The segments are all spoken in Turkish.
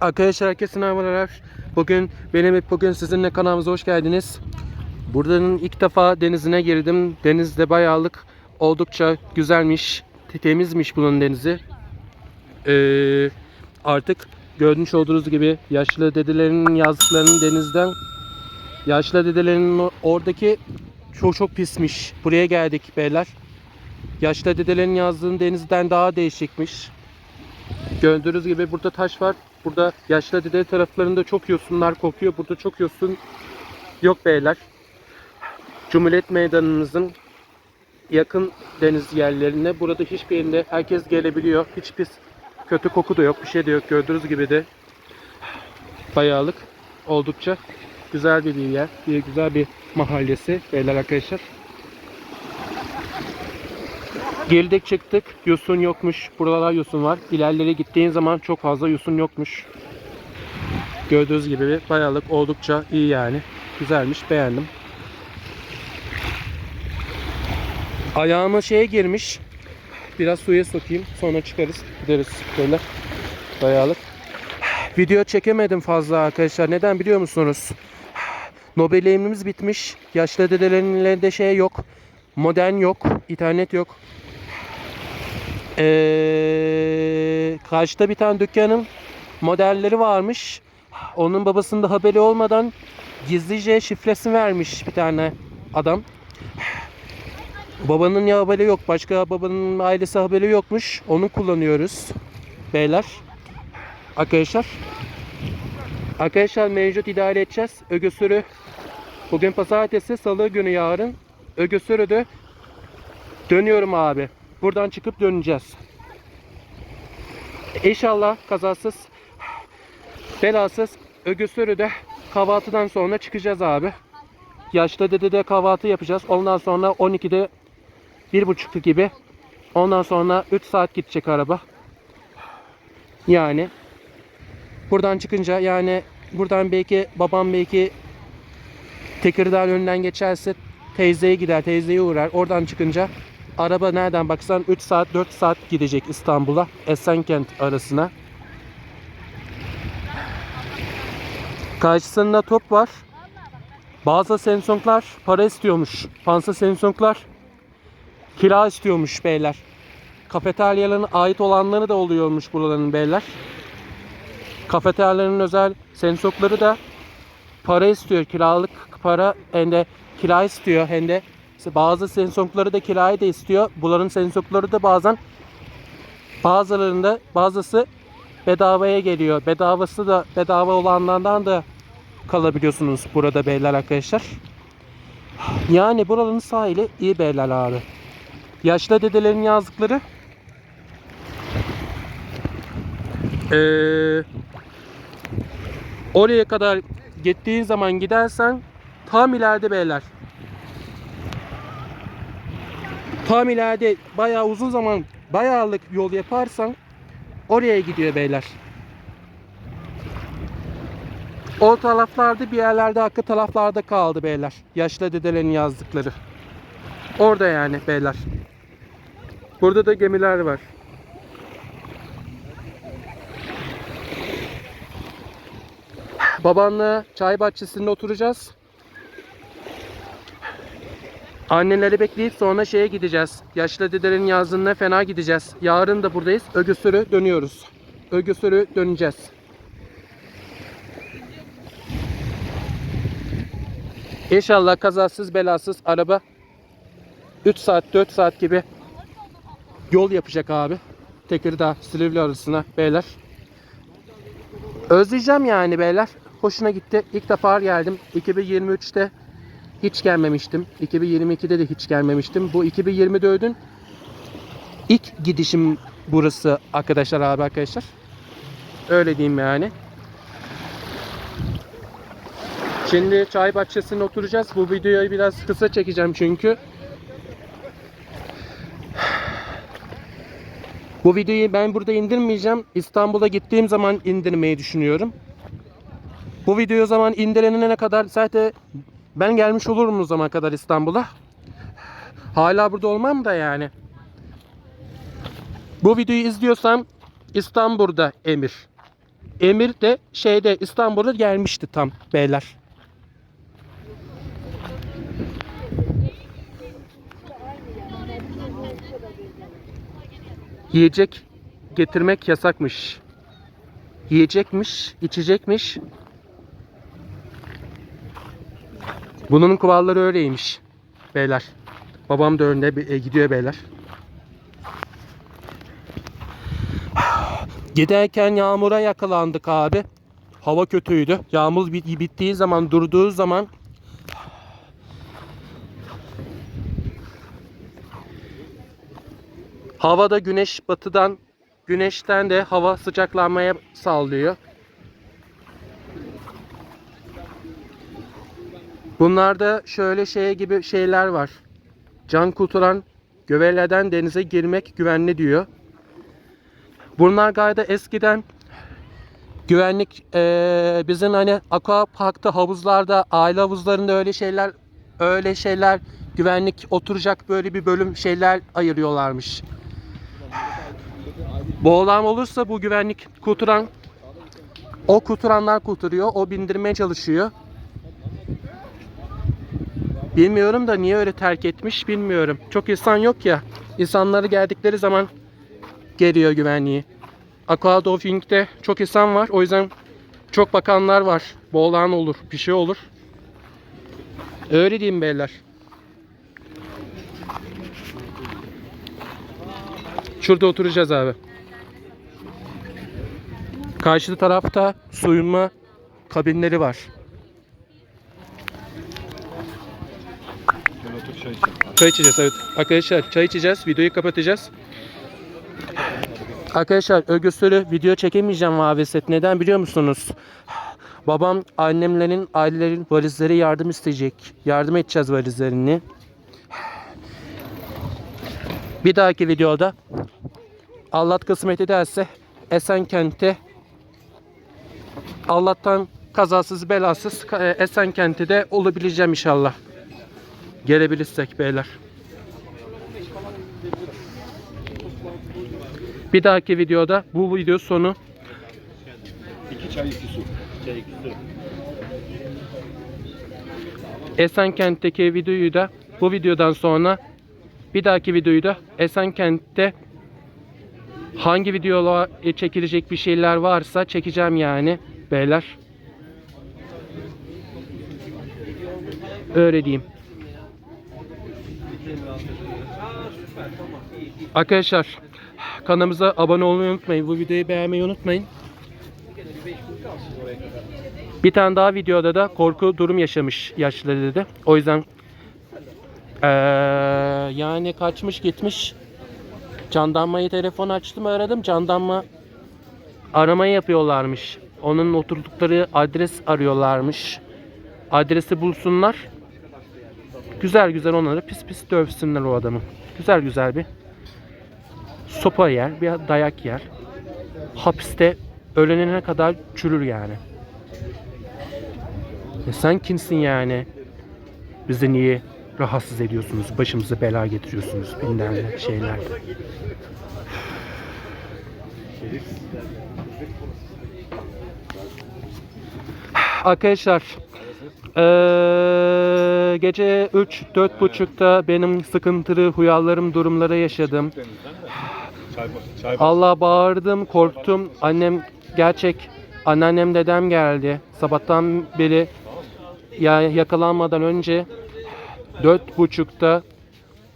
Arkadaşlar herkese merhabalar. Bugün benim bugün sizinle kanalımıza hoş geldiniz. Buradanın ilk defa denizine girdim. Denizde bayağılık oldukça güzelmiş, te- temizmiş bunun denizi. Ee, artık görmüş olduğunuz gibi yaşlı dedelerinin yazdıklarının denizden yaşlı dedelerinin oradaki çok çok pismiş. Buraya geldik beyler. Yaşlı dedelerin yazdığın denizden daha değişikmiş. Gördüğünüz gibi burada taş var. Burada yaşlı dede taraflarında çok yosunlar kokuyor. Burada çok yosun yok beyler. Cumhuriyet Meydanımızın yakın deniz yerlerine burada hiçbir yerinde herkes gelebiliyor. Hiç pis kötü koku da yok. Bir şey de yok. Gördüğünüz gibi de bayağılık oldukça güzel bir yer. Bir güzel bir mahallesi beyler arkadaşlar. Girdik çıktık. Yosun yokmuş. Buralar yosun var. İlerlere gittiğin zaman çok fazla yosun yokmuş. Gördüğünüz gibi bayağılık oldukça iyi yani. Güzelmiş. Beğendim. Ayağıma şeye girmiş. Biraz suya sokayım. Sonra çıkarız. Gideriz böyle. Bayağılık. Video çekemedim fazla arkadaşlar. Neden biliyor musunuz? Nobel bitmiş. Yaşlı dedelerin elinde şey yok. Modern yok. internet yok. Ee, karşıda bir tane dükkanın modelleri varmış. Onun babasının da haberi olmadan gizlice şifresini vermiş bir tane adam. Babanın ya haberi yok. Başka babanın ailesi haberi yokmuş. Onu kullanıyoruz. Beyler. Arkadaşlar. Arkadaşlar mevcut idare edeceğiz. Ögüsürü bugün pazartesi, salı günü yarın. Ögüsürü'de dönüyorum abi. Buradan çıkıp döneceğiz. İnşallah kazasız, belasız Ögüsürü'de kahvaltıdan sonra çıkacağız abi. Yaşlı dedede kahvaltı yapacağız. Ondan sonra 12'de 1.30 gibi. Ondan sonra 3 saat gidecek araba. Yani buradan çıkınca yani buradan belki babam belki Tekirdağ önünden geçerse teyzeye gider, teyzeye uğrar. Oradan çıkınca araba nereden baksan 3 saat 4 saat gidecek İstanbul'a Esenkent arasına. Karşısında top var. Bazı Samsung'lar para istiyormuş. Bazı Samsung'lar kira istiyormuş beyler. Kafeteryaların ait olanları da oluyormuş buraların beyler. Kafeteryaların özel Samsung'ları da para istiyor. Kiralık para hem de kira istiyor hem de bazı Samsung'ları da kirayı da istiyor. Bunların Samsung'ları da bazen bazılarında bazısı bedavaya geliyor. Bedavası da bedava olanlardan da kalabiliyorsunuz burada beyler arkadaşlar. Yani buranın sahili iyi beyler abi. Yaşlı dedelerin yazdıkları Eee Oraya kadar gittiğin zaman gidersen tam ileride beyler. Tam ileride bayağı uzun zaman bayağılık yol yaparsan oraya gidiyor beyler. O taraflarda bir yerlerde arka taraflarda kaldı beyler. Yaşlı dedelerin yazdıkları. Orada yani beyler. Burada da gemiler var. Babanla çay bahçesinde oturacağız. Anneleri bekleyip sonra şeye gideceğiz. Yaşlı dedelerin yazdığına fena gideceğiz. Yarın da buradayız. Ögüsürü dönüyoruz. Ögüsürü döneceğiz. İnşallah kazasız belasız araba 3 saat 4 saat gibi yol yapacak abi. Tekirdağ Silivri arasına beyler. Özleyeceğim yani beyler. Hoşuna gitti. İlk defa geldim. 2023'te hiç gelmemiştim. 2022'de de hiç gelmemiştim. Bu 2024'ün ilk gidişim burası arkadaşlar abi arkadaşlar. Öyle diyeyim yani. Şimdi çay bahçesinde oturacağız. Bu videoyu biraz kısa çekeceğim çünkü. Bu videoyu ben burada indirmeyeceğim. İstanbul'a gittiğim zaman indirmeyi düşünüyorum. Bu video o zaman indirilene kadar zaten ben gelmiş olurum o zaman kadar İstanbul'a. Hala burada olmam da yani. Bu videoyu izliyorsam İstanbul'da Emir. Emir de şeyde İstanbul'a gelmişti tam beyler. Yiyecek getirmek yasakmış. Yiyecekmiş, içecekmiş. Bunun kuralları öyleymiş beyler. Babam da önde e, gidiyor beyler. Giderken yağmura yakalandık abi. Hava kötüydü. Yağmur bit- bittiği zaman, durduğu zaman Havada güneş batıdan, güneşten de hava sıcaklanmaya sağlıyor. Bunlarda şöyle şey gibi şeyler var. Can kurtaran gövelerden denize girmek güvenli diyor. Bunlar gayet eskiden güvenlik eee, bizim hani aqua parkta havuzlarda aile havuzlarında öyle şeyler öyle şeyler güvenlik oturacak böyle bir bölüm şeyler ayırıyorlarmış. Boğulan olursa bu güvenlik kurtaran o kurtaranlar kurtarıyor. O bindirmeye çalışıyor. Bilmiyorum da niye öyle terk etmiş bilmiyorum. Çok insan yok ya. İnsanları geldikleri zaman geliyor güvenliği. Aquadolphin'de çok insan var. O yüzden çok bakanlar var. Boğulan olur, bir şey olur. Öyle diyeyim beyler. Şurada oturacağız abi. Karşı tarafta soyunma kabinleri var. Çay içeceğiz evet. Arkadaşlar çay içeceğiz. Videoyu kapatacağız. Arkadaşlar örgüsleri video çekemeyeceğim maalesef. Neden biliyor musunuz? Babam annemlerin, ailelerin valizleri yardım isteyecek. Yardım edeceğiz valizlerini. Bir dahaki videoda Allah kısmet ederse Esenkent'e Allah'tan kazasız belasız e, Esenkent'e de olabileceğim inşallah. Gelebilirsek beyler. Bir dahaki videoda bu video sonu İki çay iki su. Çay iki su. Esenkent'teki videoyu da bu videodan sonra bir dahaki videoyu da Esenkent'te hangi videolar çekilecek bir şeyler varsa çekeceğim yani beyler. Öyle diyeyim. Arkadaşlar kanalımıza abone olmayı unutmayın. Bu videoyu beğenmeyi unutmayın. Bir tane daha videoda da korku durum yaşamış yaşlı dedi. O yüzden eee, yani kaçmış gitmiş. Jandarmayı telefon açtım aradım. Jandarma aramayı yapıyorlarmış. Onun oturdukları adres arıyorlarmış. Adresi bulsunlar. Güzel güzel onları pis pis dövsünler o adamı. Güzel güzel bir sopa yer, bir dayak yer. Hapiste ölene kadar çürür yani. E sen kimsin yani? Bizi niye rahatsız ediyorsunuz? Başımıza bela getiriyorsunuz. Bilmem şeyler. Arkadaşlar eee, gece 3 buçukta benim sıkıntılı huyallarım durumları yaşadım. Allah bağırdım, korktum. Annem gerçek anneannem dedem geldi. Sabahtan beri ya yakalanmadan önce dört buçukta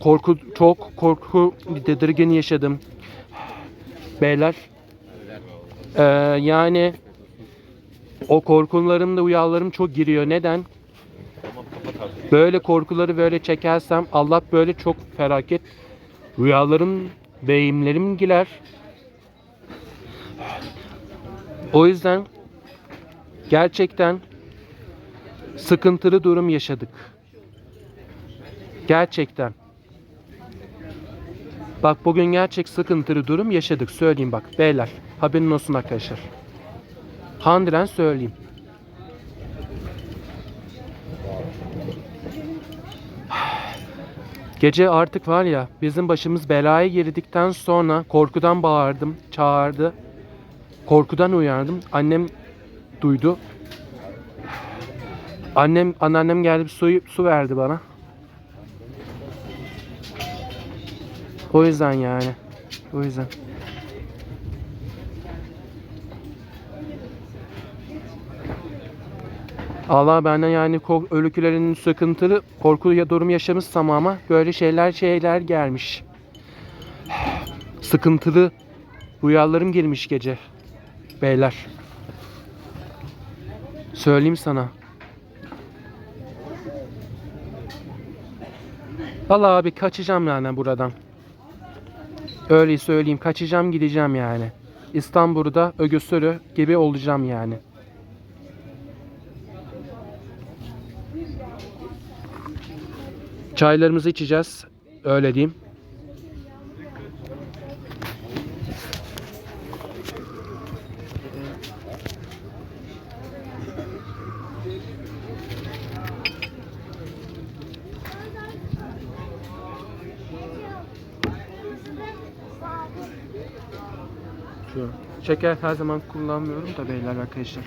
korku çok korku tedirgin yaşadım. Beyler eee, yani o korkularım da uyarlarım çok giriyor. Neden? Böyle korkuları böyle çekersem Allah böyle çok felaket rüyalarım, beyimlerim girer. O yüzden gerçekten sıkıntılı durum yaşadık. Gerçekten. Bak bugün gerçek sıkıntılı durum yaşadık. Söyleyeyim bak beyler. Haberin olsun arkadaşlar. Handiren söyleyeyim. Gece artık var ya bizim başımız belaya girdikten sonra korkudan bağırdım, çağırdı. Korkudan uyandım. Annem duydu. Annem, anneannem geldi su, su verdi bana. O yüzden yani. O yüzden. Allah benden yani ölüklerin sıkıntılı korku ya durum yaşamışsam ama böyle şeyler şeyler gelmiş. Sıkıntılı rüyalarım girmiş gece. Beyler. Söyleyeyim sana. Vallahi abi kaçacağım yani buradan. Öyle söyleyeyim kaçacağım gideceğim yani. İstanbul'da Ögüsörü gibi olacağım yani. Çaylarımızı içeceğiz. Öyle diyeyim. Şeker her zaman kullanmıyorum da beyler arkadaşlar.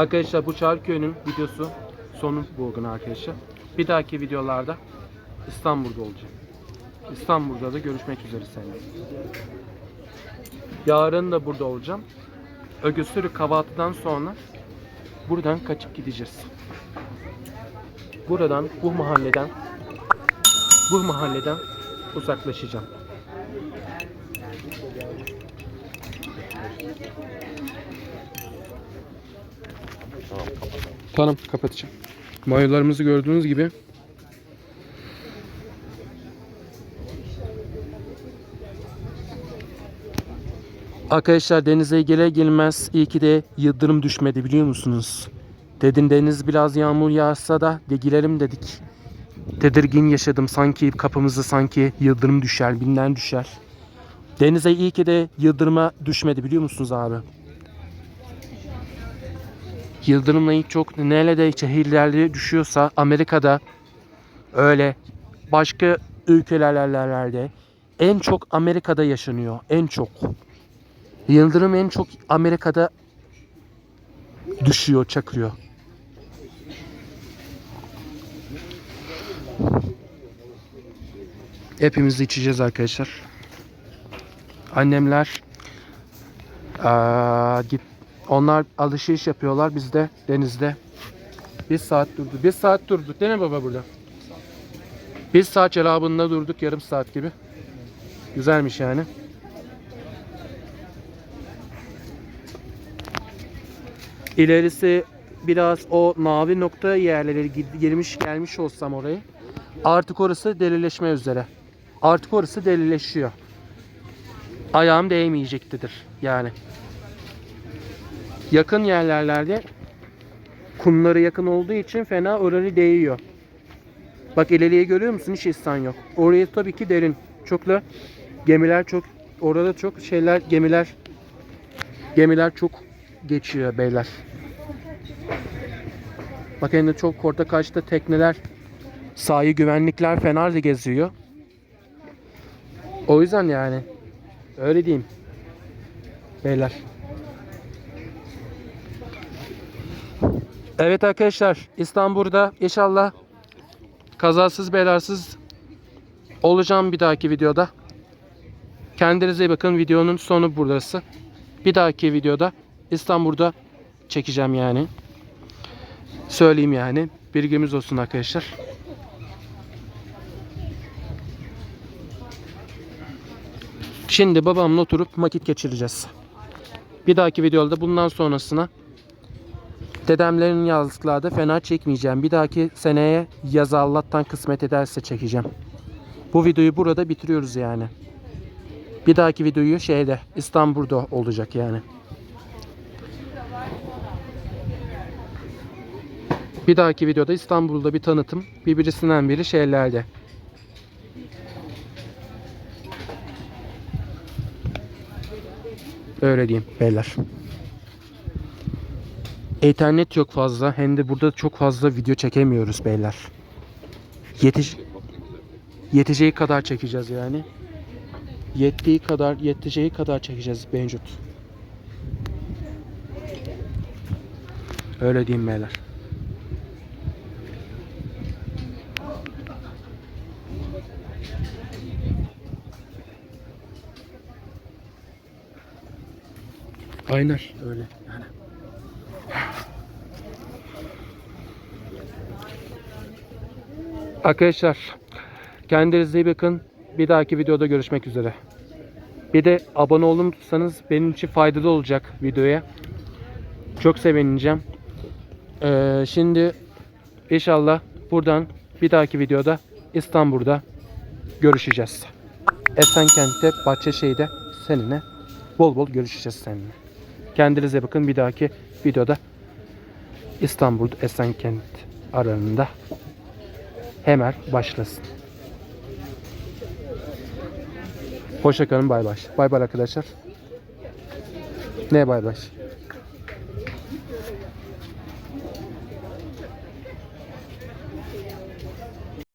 Arkadaşlar bu Çarköy'ün videosu sonu bugün arkadaşlar. Bir dahaki videolarda İstanbul'da olacak. İstanbul'da da görüşmek üzere seninle. Yarın da burada olacağım. Ögüsürü kahvaltıdan sonra buradan kaçıp gideceğiz. Buradan, bu mahalleden bu mahalleden uzaklaşacağım. Tamam kapatacağım. Mayolarımızı gördüğünüz gibi Arkadaşlar denize gelir gelmez iyi ki de yıldırım düşmedi biliyor musunuz? Dedim deniz biraz yağmur yağsa da de girelim dedik. Tedirgin yaşadım sanki kapımızı sanki yıldırım düşer binden düşer. Denize iyi ki de yıldırıma düşmedi biliyor musunuz abi? Yıldırımla ilk çok nerede şehirlerde düşüyorsa Amerika'da öyle başka ülkelerde en çok Amerika'da yaşanıyor. En çok. Yıldırım en çok Amerika'da düşüyor, çakıyor. Hepimiz içeceğiz arkadaşlar. Annemler aa, git onlar alışveriş yapıyorlar. Biz de denizde bir saat durduk. Bir saat durduk değil mi baba burada? Bir saat celabında durduk yarım saat gibi. Güzelmiş yani. İlerisi biraz o mavi nokta yerleri gid- girmiş gelmiş olsam orayı. Artık orası delileşme üzere. Artık orası delileşiyor. Ayağım değmeyecektedir yani. Yakın yerlerde kumları yakın olduğu için fena orası değiyor. Bak ileriye görüyor musun? Hiç insan yok. Oraya tabii ki derin. Çok da gemiler çok orada çok şeyler gemiler gemiler çok geçiyor beyler. Bak hem de çok orta kaçta tekneler sahil güvenlikler fena da geziyor. O yüzden yani öyle diyeyim. Beyler. Evet arkadaşlar İstanbul'da inşallah kazasız belasız olacağım bir dahaki videoda. Kendinize iyi bakın. Videonun sonu burası. Bir dahaki videoda İstanbul'da çekeceğim yani. Söyleyeyim yani. Bilgimiz olsun arkadaşlar. Şimdi babamla oturup vakit geçireceğiz. Bir dahaki videoda bundan sonrasına dedemlerin yazlıklarda fena çekmeyeceğim. Bir dahaki seneye yazı Allah'tan kısmet ederse çekeceğim. Bu videoyu burada bitiriyoruz yani. Bir dahaki videoyu şeyde İstanbul'da olacak yani. Bir dahaki videoda İstanbul'da bir tanıtım birbirisinden biri şeylerde. Öyle diyeyim beyler. İnternet yok fazla hem de burada çok fazla video çekemiyoruz beyler. Yetiş Yeteceği kadar çekeceğiz yani. Yettiği kadar, yeteceği kadar çekeceğiz Benjut. Öyle diyeyim beyler. Aynen öyle yani. Arkadaşlar kendinize iyi bakın. Bir dahaki videoda görüşmek üzere. Bir de abone olursanız benim için faydalı olacak videoya. Çok sevineceğim. Ee, şimdi inşallah buradan bir dahaki videoda İstanbul'da görüşeceğiz. Esenkent'te Bahçeşehir'de seninle bol bol görüşeceğiz seninle. Kendinize bakın bir dahaki videoda İstanbul Esenkent aranında hemen başlasın. Hoşçakalın bay bay. Bay bay arkadaşlar. Ne bay bay?